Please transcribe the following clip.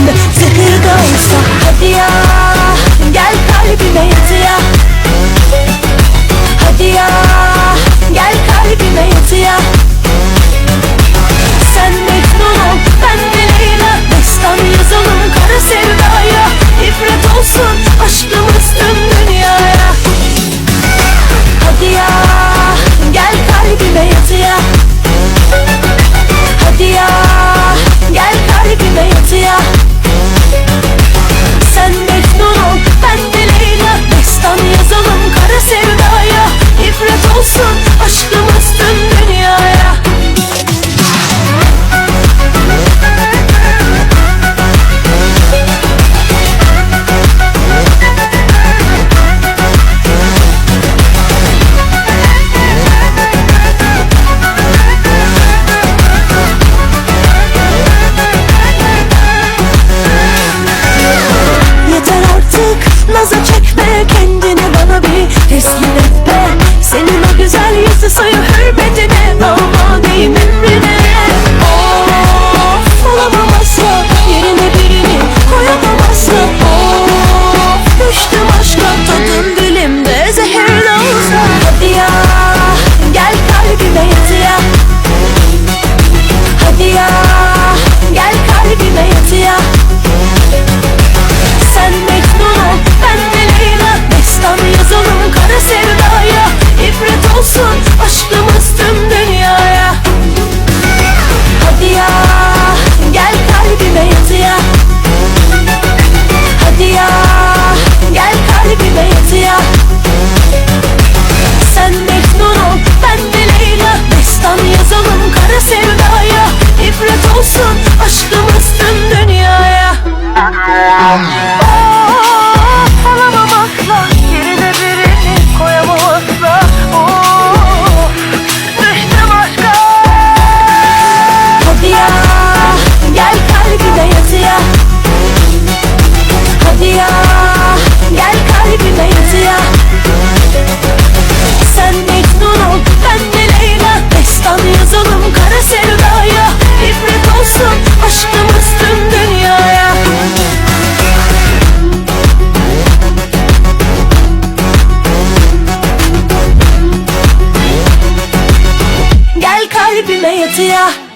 음, 뜨거운 서 어디야. olsun aşkım astım dünyaya. Hadi ya gel kalbime yatıya. Hadi ya gel kalbime yatıya. Sen Mecnun ol ben de Leyla. Destan yazalım kara sevdaya. İbret olsun aşkım astım dünyaya. tired, be late, yeah.